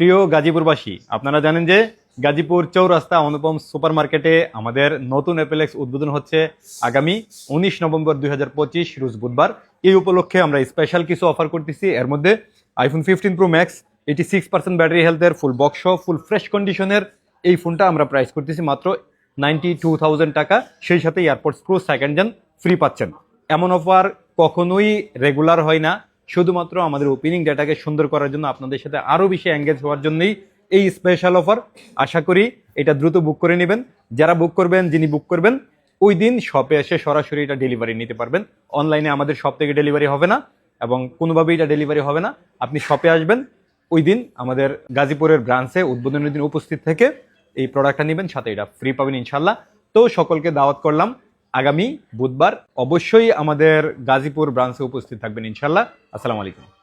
প্রিয় গাজীপুরবাসী, আপনারা জানেন যে গাজীপুর চৌরাস্তা অনুপম সুপার মার্কেটে আমাদের নতুন অ্যাপেলেক্স উদ্বোধন হচ্ছে আগামী উনিশ নভেম্বর দুই হাজার পঁচিশ, রোজ বুধবার। এই উপলক্ষে আমরা স্পেশাল কিছু অফার করতেছি। এর মধ্যে আইফোন ফিফটিন প্রো ম্যাক্স এটি সিক্স পার্সেন্ট ব্যাটারি হেলথের ফুল বক্স ফুল ফ্রেশ কন্ডিশনের এই ফোনটা আমরা প্রাইস করতেছি মাত্র নাইনটি টু থাউজেন্ড টাকা। সেই সাথে AirPods pro second gen free পাচ্ছেন। এমন অফার কখনোই রেগুলার হয় না। শুধুমাত্র আমাদের ওপেনিং ডেটাকে সুন্দর করার জন্য আপনাদের সাথে আরও বেশি এঙ্গেজ হওয়ার জন্যই এই স্পেশাল অফার আশা করি এটা দ্রুত বুক করে নেবেন। যারা বুক করবেন, যিনি বুক করবেন, ওই দিন শপে এসে সরাসরি এটা ডেলিভারি নিতে পারবেন। অনলাইনে আমাদের শপ থেকে ডেলিভারি হবে না এবং কোনোভাবেই এটা ডেলিভারি হবে না। আপনি শপে আসবেন, ওই দিন আমাদের গাজীপুরের ব্রাঞ্চে উদ্বোধনের দিন উপস্থিত থেকে এই প্রোডাক্টটা নেবেন, সাথে এটা ফ্রি পাবেন ইনশাল্লাহ তো সকলকে দাওয়াত করলাম আগামী বুধবার অবশ্যই আমাদের গাজীপুর ব্রাঞ্চে উপস্থিত থাকবেন ইনশাল্লাহ আসসালামু আলাইকুম।